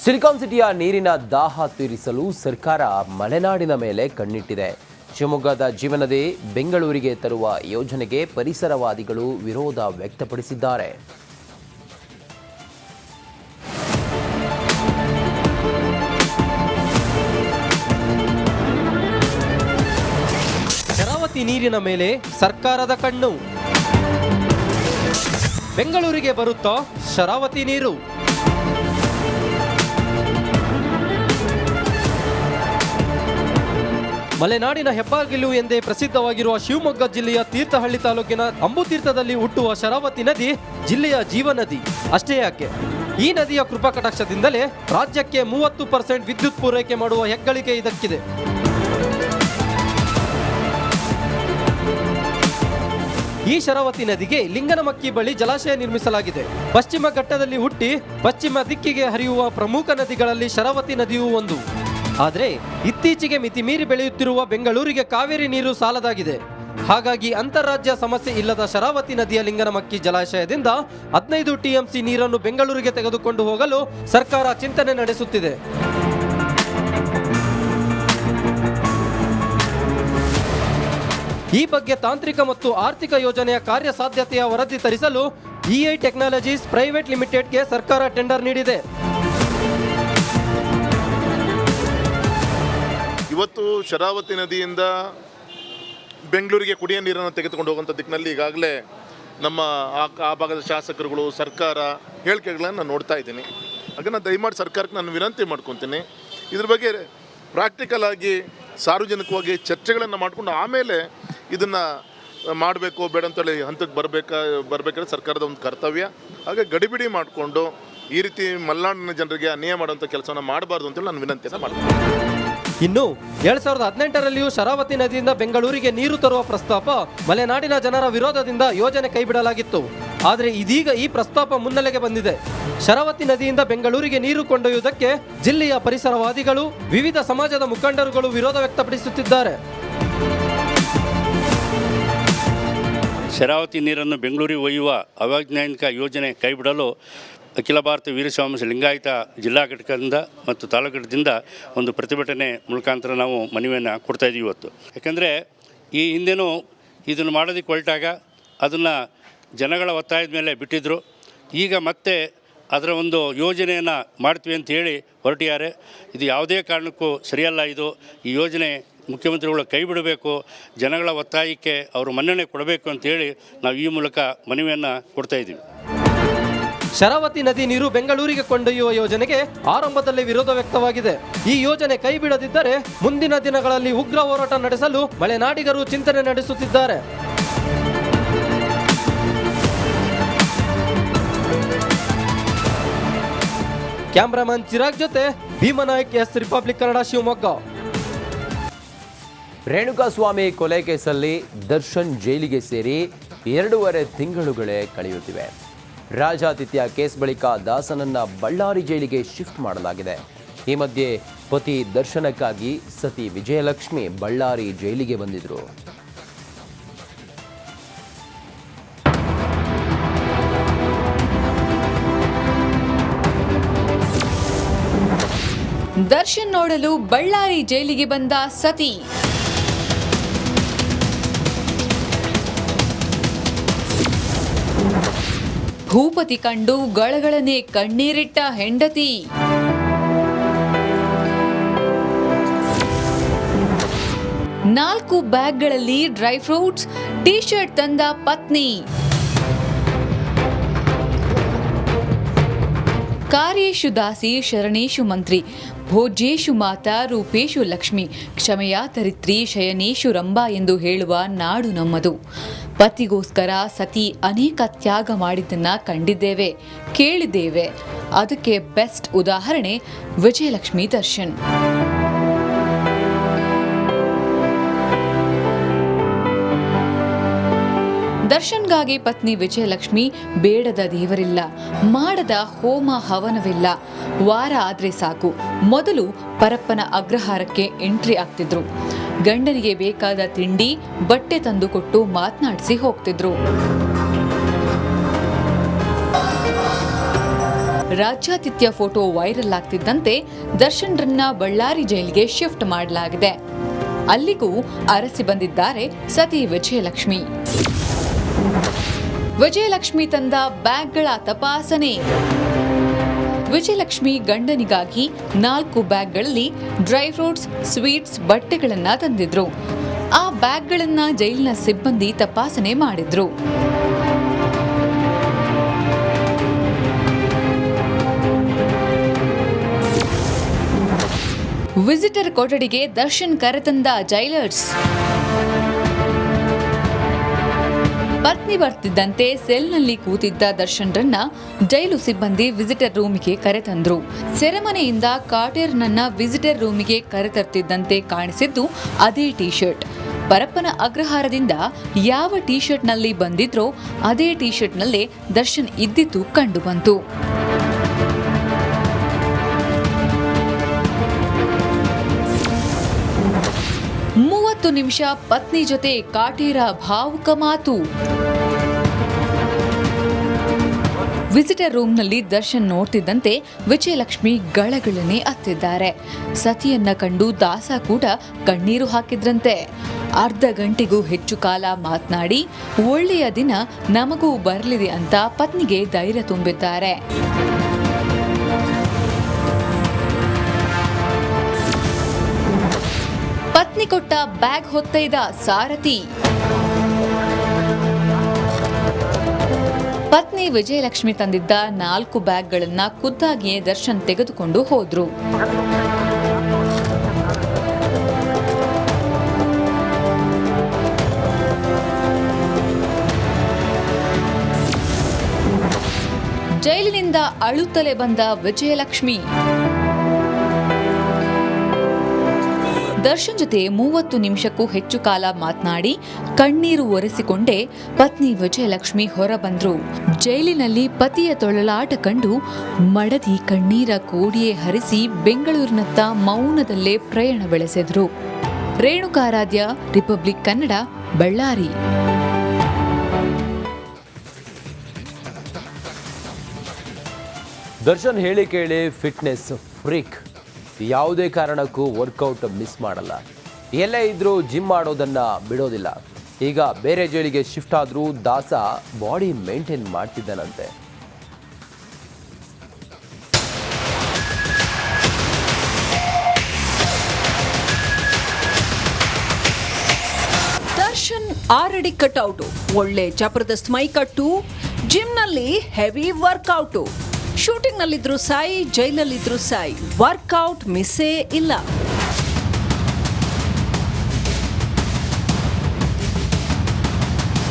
Silicon ಸಿಟಿಯ ನೀರಿನ ದಾಹ ತೀರಿಸಲು ಸರ್ಕಾರ ಮಲೆನಾಡಿನ ಮೇಲೆ ಕಣ್ಣಿಟ್ಟಿದೆ. ಶಿವಮೊಗ್ಗದ ಜೀವನದಿ ಬೆಂಗಳೂರಿಗೆ ತರುವ ಯೋಜನೆಗೆ ಪರಿಸರವಾದಿಗಳು ವಿರೋಧ ವ್ಯಕ್ತಪಡಿಸಿದ್ದಾರೆ. ಶರಾವತಿ ನೀರಿನ ಮೇಲೆ ಸರ್ಕಾರದ ಕಣ್ಣು. ಬೆಂಗಳೂರಿಗೆ ಬರುತ್ತಾ ಶರಾವತಿ ನೀರು. ಮಲೆನಾಡಿನ ಹೆಬ್ಬಾಗಿಲು ಎಂದೇ ಪ್ರಸಿದ್ಧವಾಗಿರುವ ಶಿವಮೊಗ್ಗ ಜಿಲ್ಲೆಯ ತೀರ್ಥಹಳ್ಳಿ ತಾಲೂಕಿನ ಅಂಬುತೀರ್ಥದಲ್ಲಿ ಹುಟ್ಟುವ ಶರಾವತಿ ನದಿ ಜಿಲ್ಲೆಯ ಜೀವನದಿ ಅಷ್ಟೇ ಯಾಕೆ? ಈ ನದಿಯ ಕೃಪಾ ಕಟಾಕ್ಷದಿಂದಲೇ ರಾಜ್ಯಕ್ಕೆ ಮೂವತ್ತು ಪರ್ಸೆಂಟ್ ವಿದ್ಯುತ್ ಪೂರೈಕೆ ಮಾಡುವ ಹೆಗ್ಗಳಿಕೆ ಇದಕ್ಕಿದೆ. ಈ ಶರಾವತಿ ನದಿಗೆ ಲಿಂಗನಮಕ್ಕಿ ಬಳಿ ಜಲಾಶಯ ನಿರ್ಮಿಸಲಾಗಿದೆ. ಪಶ್ಚಿಮ ಘಟ್ಟದಲ್ಲಿ ಹುಟ್ಟಿ ಪಶ್ಚಿಮ ದಿಕ್ಕಿಗೆ ಹರಿಯುವ ಪ್ರಮುಖ ನದಿಗಳಲ್ಲಿ ಶರಾವತಿ ನದಿಯೂ ಒಂದು. ಆದರೆ ಇತ್ತೀಚೆಗೆ ಮಿತಿ ಮೀರಿ ಬೆಳೆಯುತ್ತಿರುವ ಬೆಂಗಳೂರಿಗೆ ಕಾವೇರಿ ನೀರು ಸಾಲದಾಗಿದೆ. ಹಾಗಾಗಿ ಅಂತಾರಾಜ್ಯ ಸಮಸ್ಯೆ ಇಲ್ಲದ ಶರಾವತಿ ನದಿಯ ಲಿಂಗನಮಕ್ಕಿ ಜಲಾಶಯದಿಂದ ಹದಿನೈದು ಟಿಎಂಸಿ ನೀರನ್ನು ಬೆಂಗಳೂರಿಗೆ ತೆಗೆದುಕೊಂಡು ಹೋಗಲು ಸರ್ಕಾರ ಚಿಂತನೆ ನಡೆಸುತ್ತಿದೆ. ಈ ಬಗ್ಗೆ ತಾಂತ್ರಿಕ ಮತ್ತು ಆರ್ಥಿಕ ಯೋಜನೆಯ ಕಾರ್ಯಸಾಧ್ಯತೆಯ ವರದಿ ತರಿಸಲು ಇಐ ಟೆಕ್ನಾಲಜೀಸ್ ಪ್ರೈವೇಟ್ ಲಿಮಿಟೆಡ್ಗೆ ಸರ್ಕಾರ ಟೆಂಡರ್ ನೀಡಿದೆ. ಇವತ್ತು ಶರಾವತಿ ನದಿಯಿಂದ ಬೆಂಗಳೂರಿಗೆ ಕುಡಿಯ ನೀರನ್ನು ತೆಗೆದುಕೊಂಡು ಹೋಗುವಂಥ ದಿಕ್ಕಿನಲ್ಲಿ ಈಗಾಗಲೇ ನಮ್ಮ ಆ ಭಾಗದ ಶಾಸಕರುಗಳು, ಸರ್ಕಾರ ಹೇಳಿಕೆಗಳನ್ನು ನಾನು ನೋಡ್ತಾ ಇದ್ದೀನಿ. ಹಾಗೆ ನಾನು ದಯಮಾಡಿ ಸರ್ಕಾರಕ್ಕೆ ನಾನು ವಿನಂತಿ ಮಾಡ್ಕೊತೀನಿ. ಇದ್ರ ಬಗ್ಗೆ ಪ್ರಾಕ್ಟಿಕಲ್ ಆಗಿ ಸಾರ್ವಜನಿಕವಾಗಿ ಚರ್ಚೆಗಳನ್ನು ಮಾಡಿಕೊಂಡು ಆಮೇಲೆ ಇದನ್ನು ಮಾಡಬೇಕು ಬೇಡ ಅಂತೇಳಿ ಹಂತಕ್ಕೆ ಬರಬೇಕಾ, ಬರಬೇಕಾದ್ರೆ ಸರ್ಕಾರದ ಒಂದು ಕರ್ತವ್ಯ. ಹಾಗೆ ಗಡಿಬಿಡಿ ಮಾಡಿಕೊಂಡು ಈ ರೀತಿ ಮಲೆನಾಡಿನ ಜನರಿಗೆ ಅನ್ಯಾಯ ಮಾಡುವಂಥ ಕೆಲಸವನ್ನು ಮಾಡಬಾರ್ದು ಅಂತೇಳಿ ನಾನು ವಿನಂತಿಯನ್ನು ಮಾಡ್ತೀನಿ ಇನ್ನು ಎರಡ್ ಸಾವಿರದ ಹದಿನೆಂಟರಲ್ಲಿಯೂ ಶರಾವತಿ ನದಿಯಿಂದ ಬೆಂಗಳೂರಿಗೆ ನೀರು ತರುವ ಪ್ರಸ್ತಾಪ ಮಲೆನಾಡಿನ ಜನರ ವಿರೋಧದಿಂದ ಯೋಜನೆ ಕೈಬಿಡಲಾಗಿತ್ತು. ಆದರೆ ಇದೀಗ ಈ ಪ್ರಸ್ತಾಪ ಮುನ್ನೆಲೆಗೆ ಬಂದಿದೆ. ಶರಾವತಿ ನದಿಯಿಂದ ಬೆಂಗಳೂರಿಗೆ ನೀರು ಕೊಂಡೊಯ್ಯುವುದಕ್ಕೆ ಜಿಲ್ಲೆಯ ಪರಿಸರವಾದಿಗಳು, ವಿವಿಧ ಸಮಾಜದ ಮುಖಂಡರುಗಳು ವಿರೋಧ ವ್ಯಕ್ತಪಡಿಸುತ್ತಿದ್ದಾರೆ. ಶರಾವತಿ ನೀರನ್ನು ಬೆಂಗಳೂರಿಗೆ ಒಯ್ಯುವ ಅವೈಜ್ಞಾನಿಕ ಯೋಜನೆ ಕೈಬಿಡಲು ಅಖಿಲ ಭಾರತ ವೀರಸ್ವಾಮಿ ಲಿಂಗಾಯತ ಜಿಲ್ಲಾ ಘಟಕದಿಂದ ಮತ್ತು ತಾಲೂಕು ಘಟಕದಿಂದ ಒಂದು ಪ್ರತಿಭಟನೆ ಮುಖಾಂತರ ನಾವು ಮನವಿಯನ್ನು ಕೊಡ್ತಾ ಇದ್ದೀವಿ ಇವತ್ತು. ಯಾಕಂದರೆ ಈ ಹಿಂದೆನೂ ಇದನ್ನು ಮಾಡೋದಕ್ಕೆ ಹೊರಟಾಗ ಅದನ್ನು ಜನಗಳ ಒತ್ತಾಯದ ಮೇಲೆ ಬಿಟ್ಟಿದ್ದರು ಈಗ ಮತ್ತೆ ಅದರ ಒಂದು ಯೋಜನೆಯನ್ನು ಮಾಡ್ತೀವಿ ಅಂತ ಹೇಳಿ ಹೊರಟಿದ್ದಾರೆ. ಇದು ಯಾವುದೇ ಕಾರಣಕ್ಕೂ ಸರಿಯಲ್ಲ ಇದು. ಈ ಯೋಜನೆ ಮುಖ್ಯಮಂತ್ರಿಗಳು ಕೈ ಬಿಡಬೇಕು, ಜನಗಳ ಒತ್ತಾಯಕ್ಕೆ ಅವರು ಮನ್ನಣೆ ಕೊಡಬೇಕು ಅಂತೇಳಿ ನಾವು ಈ ಮೂಲಕ ಮನವಿಯನ್ನು ಕೊಡ್ತಾ ಇದ್ದೀವಿ ಶರಾವತಿ ನದಿ ನೀರು ಬೆಂಗಳೂರಿಗೆ ಕೊಂಡೊಯ್ಯುವ ಯೋಜನೆಗೆ ಆರಂಭದಲ್ಲಿ ವಿರೋಧ ವ್ಯಕ್ತವಾಗಿದೆ. ಈ ಯೋಜನೆ ಕೈಬಿಡದಿದ್ದರೆ ಮುಂದಿನ ದಿನಗಳಲ್ಲಿ ಉಗ್ರ ಹೋರಾಟ ನಡೆಸಲು ಮಲೆನಾಡಿಗರು ಚಿಂತನೆ ನಡೆಸುತ್ತಿದ್ದಾರೆ. ಕ್ಯಾಮ್ರಾಮನ್ ಚಿರಾಗ್ ಜೊತೆ ಭೀಮನಾಯಕ್ ಎಸ್ ರಿಪಬ್ಲಿಕ್ ಕನ್ನಡ, ಶಿವಮೊಗ್ಗ. ರೇಣುಕಾಸ್ವಾಮಿ ಕೊಲೆ ಕೇಸಲ್ಲಿ ದರ್ಶನ್ ಜೈಲಿಗೆ ಸೇರಿ ಎರಡೂವರೆ ತಿಂಗಳುಗಳೇ ಕಳೆಯುತ್ತಿವೆ. ರಾಜಾತಿಥ್ಯ ಕೇಸ್ ಬಳಿಕ ದಾಸನನ್ನ ಬಳ್ಳಾರಿ ಜೈಲಿಗೆ ಶಿಫ್ಟ್ ಮಾಡಲಾಗಿದೆ. ಈ ಮಧ್ಯೆ ಪತಿ ದರ್ಶನಕ್ಕಾಗಿ ಸತಿ ವಿಜಯಲಕ್ಷ್ಮಿ ಬಳ್ಳಾರಿ ಜೈಲಿಗೆ ಬಂದಿದ್ರು. ದರ್ಶನ್ ನೋಡಲು ಬಳ್ಳಾರಿ ಜೈಲಿಗೆ ಬಂದ ಸತಿ. ಭೂಪತಿ ಕಂಡು ಗಳಗಳನೆ ಕಣ್ಣೀರಿಟ್ಟ ಹೆಂಡತಿ. ನಾಲ್ಕು ಬ್ಯಾಗ್ಗಳಲ್ಲಿ ಡ್ರೈ ಫ್ರೂಟ್ಸ್ ಟೀ ಶರ್ಟ್ ತಂದ ಪತ್ನಿ. ಕಾರ್ಯೇಶು ದಾಸಿ ಶರಣೇಶು ಮಂತ್ರಿ ಭೋಜ್ಯೇಶು ಮಾತಾ ರೂಪೇಶು ಲಕ್ಷ್ಮಿ ಕ್ಷಮೆಯ ತರಿತ್ರಿ ಶಯನೇಶು ರಂಬಾ ಎಂದು ಹೇಳುವ ನಾಡು ನಮ್ಮದು. ಪತಿಗೋಸ್ಕರ ಸತಿ ಅನೇಕ ತ್ಯಾಗ ಮಾಡಿದ್ದನ್ನ ಕಂಡಿದ್ದೇವೆ, ಕೇಳಿದ್ದೇವೆ. ಅದಕ್ಕೆ ಬೆಸ್ಟ್ ಉದಾಹರಣೆ ವಿಜಯಲಕ್ಷ್ಮಿ ದರ್ಶನ್. ದರ್ಶನ್ಗಾಗಿ ಪತ್ನಿ ವಿಜಯಲಕ್ಷ್ಮಿ ಬೇಡದ ದೇವರಿಲ್ಲ, ಮಾಡದ ಹೋಮ ಹವನವಿಲ್ಲ. ವಾರ ಆದ್ರೆ ಸಾಕು. ಮೊದಲು ಪರಪ್ಪನ ಅಗ್ರಹಾರಕ್ಕೆ ಎಂಟ್ರಿ ಆಗ್ತಿದ್ರು. ಗಂಡನಿಗೆ ಬೇಕಾದ ತಿಂಡಿ, ಬಟ್ಟೆ ತಂದುಕೊಟ್ಟು ಮಾತನಾಡಿಸಿ ಹೋಗ್ತಿದ್ರು. ರಾಜ್ಯಾತಿಥ್ಯ ಫೋಟೋ ವೈರಲ್ ಆಗ್ತಿದ್ದಂತೆ ದರ್ಶನ್ ರನ್ನ ಬಳ್ಳಾರಿ ಜೈಲಿಗೆ ಶಿಫ್ಟ್ ಮಾಡಲಾಗಿದೆ. ಅಲ್ಲಿಗೂ ಅರಸಿ ಬಂದಿದ್ದಾರೆ ಸತಿ ವಿಜಯಲಕ್ಷ್ಮಿ. ವಿಜಯಲಕ್ಷ್ಮಿ ತಂದ ಬ್ಯಾಗ್ಗಳ ತಪಾಸಣೆ. ವಿಜಯಲಕ್ಷ್ಮಿ ಗಂಡನಿಗಾಗಿ ನಾಲ್ಕು ಬ್ಯಾಗ್ಗಳಲ್ಲಿ ಡ್ರೈ ಫ್ರೂಟ್ಸ್, ಸ್ವೀಟ್ಸ್, ಬಟ್ಟೆಗಳನ್ನ ತಂದಿದ್ರು. ಆ ಬ್ಯಾಗ್ಗಳನ್ನ ಜೈಲಿನ ಸಿಬ್ಬಂದಿ ತಪಾಸಣೆ ಮಾಡಿದ್ರು. ವಿಸಿಟರ್ ಕೊಠಡಿಗೆ ದರ್ಶನ್ ಕರೆತಂದ ಜೈಲರ್ಸ್. ಪತ್ನಿ ಬರ್ತಿದ್ದಂತೆ ಸೆಲ್ನಲ್ಲಿ ಕೂತಿದ್ದ ದರ್ಶನ್ರನ್ನ ಜೈಲು ಸಿಬ್ಬಂದಿ ವಿಸಿಟರ್ ರೂಮಿಗೆ ಕರೆತಂದ್ರು ಸೆರೆಮನೆಯಿಂದ ಕಾಟೇರ್ನನ್ನ ವಿಸಿಟರ್ ರೂಮಿಗೆ ಕರೆತರ್ತಿದ್ದಂತೆ ಕಾಣಿಸಿದ್ದು ಅದೇ ಟೀ ಶರ್ಟ್ ಪರಪ್ಪನ ಅಗ್ರಹಾರದಿಂದ ಯಾವ ಟೀ ಶರ್ಟ್ನಲ್ಲಿ ಬಂದಿದ್ರೋ ಅದೇ ಟೀ ಶರ್ಟ್ನಲ್ಲೇ ದರ್ಶನ್ ಇದ್ದಿದ್ದು ಕಂಡುಬಂತು ನಿಮಿಷ, ಪತ್ನಿ ಜೊತೆ ಕಾಟೇರ ಭಾವುಕ ಮಾತು. ವಿಸಿಟರ್ ರೂಮ್ನಲ್ಲಿ ದರ್ಶನ್ ನೋಡ್ತಿದ್ದಂತೆ ವಿಜಯಲಕ್ಷ್ಮಿ ಗಳಗಳನೆ ಅತ್ತಿದ್ದಾರೆ ಸತಿಯನ್ನ ಕಂಡು ದಾಸ ಕೂಡ ಕಣ್ಣೀರು ಹಾಕಿದ್ರಂತೆ. ಅರ್ಧ ಗಂಟೆಗೂ ಹೆಚ್ಚು ಕಾಲ ಮಾತನಾಡಿ, ಒಳ್ಳೆಯ ದಿನ ನಮಗೂ ಬರಲಿದೆ ಅಂತ ಪತ್ನಿಗೆ ಧೈರ್ಯ ತುಂಬಿದ್ದಾರೆ. ಪತ್ನಿ ಕೊಟ್ಟ ಬ್ಯಾಗ್ ಹೊತ್ತೈದ ಸಾರಥಿ. ಪತ್ನಿ ವಿಜಯಲಕ್ಷ್ಮಿ ತಂದಿದ್ದ ನಾಲ್ಕು ಬ್ಯಾಗ್ಗಳನ್ನ ಖುದ್ದಾಗಿಯೇ ದರ್ಶನ್ ತೆಗೆದುಕೊಂಡು ಹೋದ್ರು. ಜೈಲಿನಿಂದ ಅಳುತ್ತಲೇ ಬಂದ ವಿಜಯಲಕ್ಷ್ಮಿ. ದರ್ಶನ್ ಜೊತೆ ಮೂವತ್ತು ನಿಮಿಷಕ್ಕೂ ಹೆಚ್ಚು ಕಾಲ ಮಾತನಾಡಿ ಕಣ್ಣೀರು ಒರೆಸಿಕೊಂಡೇ ಪತ್ನಿ ವಿಜಯಲಕ್ಷ್ಮಿ ಹೊರಬಂದ್ರು. ಜೈಲಿನಲ್ಲಿ ಪತಿಯ ತೊಳಲಾಟ ಕಂಡು ಮಡದಿ ಕಣ್ಣೀರ ಕೋಡಿಯೇ ಹರಿಸಿ ಬೆಂಗಳೂರಿನತ್ತ ಮೌನದಲ್ಲೇ ಪ್ರಯಾಣ ಬೆಳೆಸಿದ್ರು. ರೇಣುಕಾರಾಧ್ಯ, ರಿಪಬ್ಲಿಕ್ ಕನ್ನಡ, ಬಳ್ಳಾರಿ. ದರ್ಶನ್ ಹೇಳಿ ಕೇಳಿ, ಫಿಟ್ನೆಸ್ ಫ್ರೀಕ್. ಯಾವುದೇ ಕಾರಣಕ್ಕೂ ವರ್ಕೌಟ್ ಮಿಸ್ ಮಾಡಲ್ಲ. ಎಲ್ಲೇ ಇದ್ರೂ ಜಿಮ್ ಮಾಡೋದನ್ನು ಬಿಡೋದಿಲ್ಲ. ಈಗ ಬೇರೆ ಜೈಲಿಗೆ ಶಿಫ್ಟ್ ಆದರೂ ದಾಸ ಬಾಡಿ ಮೇಂಟೈನ್ ಮಾಡ್ತಿದ್ದಾನಂತೆ. ದರ್ಶನ್ ಆರಡಿ ಕಟ್ಔಟು. ಒಳ್ಳೆ ಜಬರ್ದಸ್ತ್ ಮೈಕಟ್ಟು ಜಿಮ್ನಲ್ಲಿ ಹೆವಿ ವರ್ಕೌಟು ಶೂಟಿಂಗ್ನಲ್ಲಿದ್ರು ಸಾಯಿ ಜೈಲಲ್ಲಿದ್ರು ಸಾಯಿ. ವರ್ಕೌಟ್ ಮಿಸ್ಸೇ ಇಲ್ಲ.